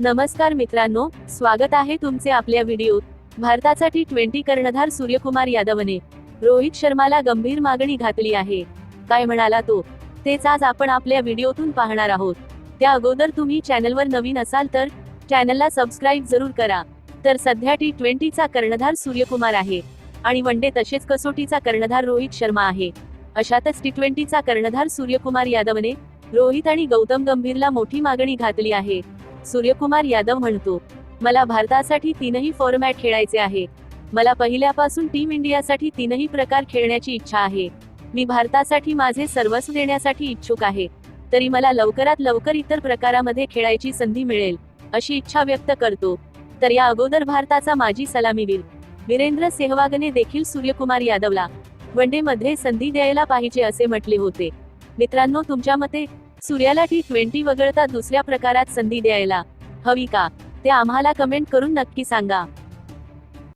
नमस्कार मित्रांनो स्वागत आहे तुमचे आपल्या व्हिडिओत. भारताचा टी ट्वेंटी कर्णधार सूर्यकुमार यादवने रोहित शर्माला गंभीर मागणी घातली आहे. काय म्हणाला तो? तेच आज आपण आपल्या व्हिडिओतून पाहणार आहोत. त्या अगोदर तुम्ही चॅनलवर नवीन असाल तर चॅनलला सबस्क्राईब जरूर करा. तर सध्या टी ट्वेंटीचा कर्णधार सूर्यकुमार आहे आणि वन डे तसेच कसोटीचा कर्णधार रोहित शर्मा आहे. अशातच टी ट्वेंटीचा कर्णधार सूर्यकुमार यादवने रोहित आणि गौतम गंभीरला मोठी मागणी घातली आहे. सूर्यकुमार यादव म्हणतो मला भारतासाठी तीनही फॉर्मॅट खेळायचे आहे. मला पहिल्यापासून टीम इंडियासाठी तीनही प्रकार खेळण्याची इच्छा आहे. मी भारतासाठी माझे सर्वस्व देण्यासाठी इच्छुक आहे. तरी मला लवकरात लवकर इतर प्रकारामध्ये खेळायची संधी मिळेल अशी इच्छा व्यक्त करतो. तर या अगोदर भारताचा माजी सलामीवीर वीरेंद्र सेहवागने देखील सूर्यकुमार यादवला वनडे मध्ये संधी द्यायला पाहिजे असे म्हटले होते. मित्रांनो तुमच्या मते सूर्याला टी ट्वेंटी वगळता दुसऱ्या प्रकारात संधी द्यायला हवी का? ते आम्हाला कमेंट करून नक्की सांगा.